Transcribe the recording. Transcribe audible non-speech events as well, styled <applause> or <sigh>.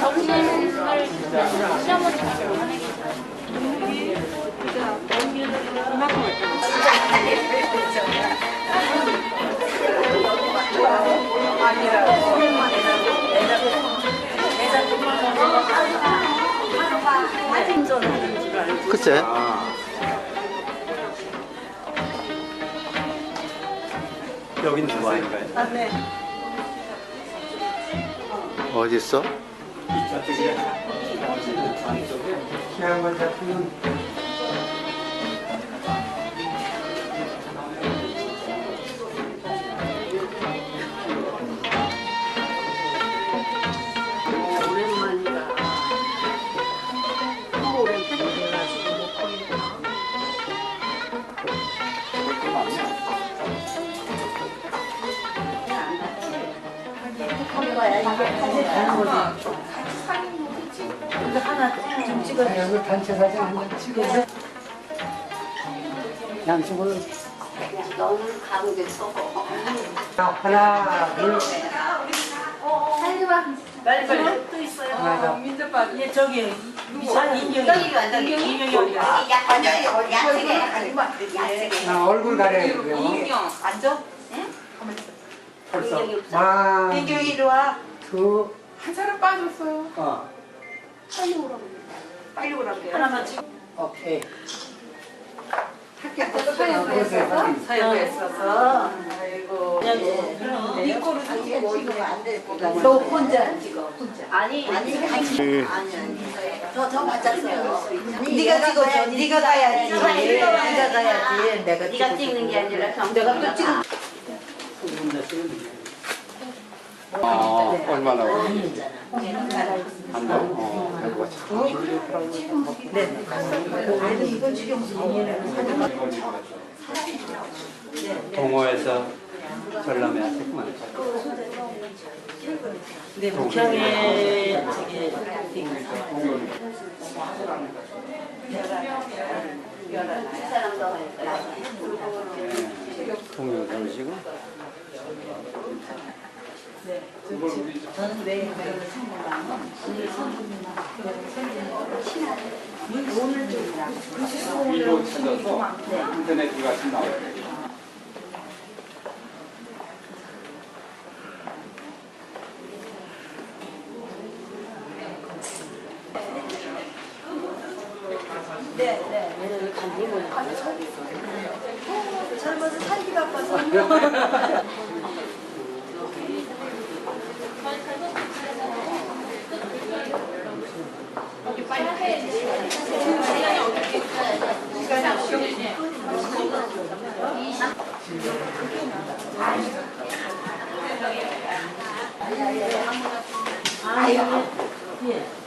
정신을 시어머니가 하는 게 글쎄. 여긴 두바인가요? 어디 있어? 저쪽에 태양관 작품은 여기 단체 사진 한장 찍어서 양쪽으로. 너무 감격스러워. 하나 둘. 빨리 빨리. 또 있어요. 하나 예, 저기 인형이. 완전 인형이 어디야? 완전히 야채게 야채게. 아, 얼굴 가려야 돼요. 앉아. 벌써 없어. 인형이 이리 와. 둘한 사람 빠졌어요. 어. 빨리 오라고 그래. 하나만 찍어. 오케이 사연도 사연도 했어서. 아이고. 네 거로 찍고 이거 안 돼. 너 혼자 찍어. 혼자. 아니 아니 같이. 아니 아니. 저저 맞았어요. 네가 찍어. 네가 가야지. 네가 가야지. 내가 네가 찍는 게 아니라 경. 내가 또 찍어. 아, 얼마나? 한 달? 어, 해보고 동호에서 전람회 하셨구만. 네, 북향에 저기 동료 그러시고 저는 왜 그걸 선물하면 오늘 선물이나 오늘 쪽이라 위로 찾아서 인터넷 기가 나와요. 젊어서 살기 바빠서 <laughs> 아유. 아유.